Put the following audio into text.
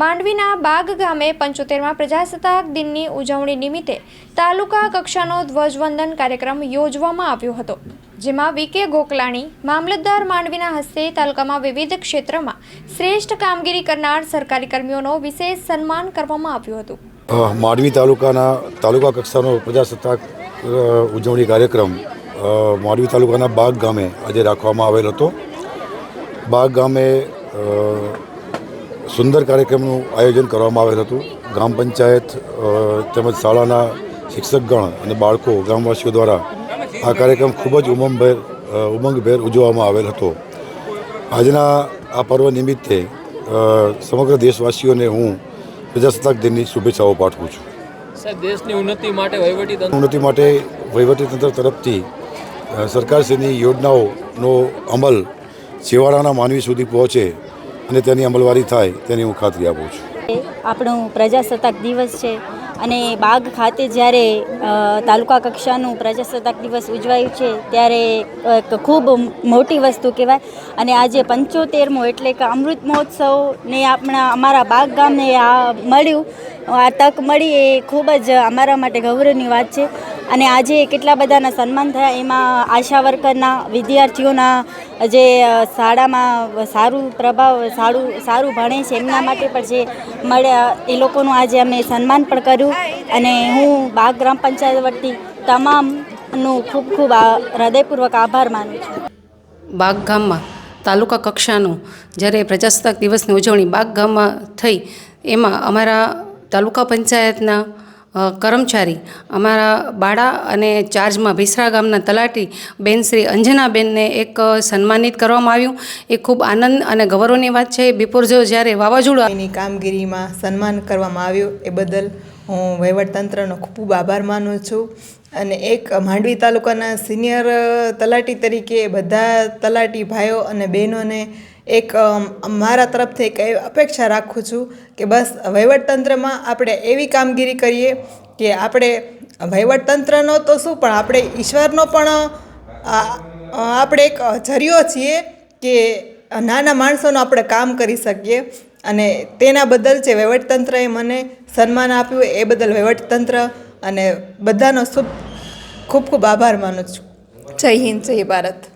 માંડવીના બાગ ગામે પંચોતેરમાં પ્રજાસત્તાક દિનની ઉજવણી નિમિત્તે તાલુકા કક્ષાનો ધ્વજવંદન કાર્યક્રમ યોજવામાં આવ્યો હતો, જેમાં વીકે ગોકલાણી, મામલતદાર માંડવીના હસ્તે તાલુકામાં વિવિધ ક્ષેત્રમાં શ્રેષ્ઠ કામગીરી કરનાર સરકારી કર્મીઓનો વિશેષ સન્માન કરવામાં આવ્યું હતું. માંડવી તાલુકાના, તાલુકા કક્ષાનો પ્રજાસત્તાક ઉજવણી કાર્યક્રમ માંડવી તાલુકાના બાગ ગામે આજે રાખવામાં આવેલ હતો. બાગ ગામે સુંદર કાર્યક્રમનું આયોજન કરવામાં આવેલ હતું. ગ્રામ પંચાયત તેમજ શાળાના શિક્ષકગણ અને બાળકો ગ્રામવાસીઓ દ્વારા આ કાર્યક્રમ ખૂબ જ ઉમંગભેર ઉમંગભેર ઉજવવામાં આવેલ હતો. આજના આ પર્વ નિમિત્તે સમગ્ર દેશવાસીઓને હું પ્રજાસત્તાક દિનની શુભેચ્છાઓ પાઠવું છું. સાહેબ દેશની ઉન્નતિ માટે વહીવટી ઉન્નતિ માટે વહીવટીતંત્ર તરફથી સરકારશ્રીની યોજનાઓનો અમલ છેવાડાના માનવી સુધી પહોંચે અને તેની અમલવારી થાય તેની હું ખાતરી આપું છું. આપણો પ્રજાસત્તાક દિવસ છે અને બાગ ખાતે જ્યારે તાલુકા કક્ષાનું પ્રજાસત્તાક દિવસ ઉજવાયું છે ત્યારે એક ખૂબ મોટી વસ્તુ કહેવાય અને આજે પંચોતેરમો એટલે કે અમૃત મહોત્સવને આપણા, અમારા બાગ ગામને આ મળ્યું. આ તક મળી એ ખૂબ જ અમારા માટે ગૌરવની વાત છે. અને આજે કેટલા બધાના સન્માન થયા, એમાં આશા વર્કરના વિદ્યાર્થીઓના જે શાળામાં સારું પ્રભાવ, સારું સારું ભણે છે, એમના માટે પણ જે મળ્યા એ લોકોનું આજે અમે સન્માન પણ કર્યું. અને હું બાગ ગ્રામ પંચાયત વતી તમામનું ખૂબ ખૂબ હૃદયપૂર્વક આભાર માનું છું. બાગ ગામમાં, તાલુકા કક્ષાનું જ્યારે પ્રજાસત્તાક દિવસની ઉજવણી બાગ ગામમાં થઈ, એમાં અમારા તાલુકા પંચાયતના કર્મચારી અમારા બાળા અને ચાર્જમાં ભીસરા ગામના તલાટી બેન શ્રી અંજનાબેનને એક સન્માનિત કરવામાં આવ્યું. એ ખૂબ આનંદ અને ગૌરવની વાત છે. બિપોર જો જ્યારે વાવાઝોડું એની કામગીરીમાં સન્માન કરવામાં આવ્યું. એ બદલ હું વહીવટતંત્રનો ખૂબ આભાર માનું છું. અને એક માંડવી તાલુકાના સિનિયર તલાટી તરીકે બધા તલાટી ભાઈઓ અને બહેનોને એક મારા તરફથી એક અપેક્ષા રાખું છું કે બસ વહીવટતંત્રમાં આપણે એવી કામગીરી કરીએ કે આપણે વહીવટતંત્રનો તો શું, પણ આપણે ઈશ્વરનો પણ આપણે એક જરિયો છીએ કે નાના માણસોનું આપણે કામ કરી શકીએ. અને તેના બદલ જે વહીવટતંત્રએ મને સન્માન આપ્યું એ બદલ વહીવટતંત્ર અને બધાનો શુભ, ખૂબ ખૂબ આભાર માનું છું. જય હિન્દ, જય ભારત.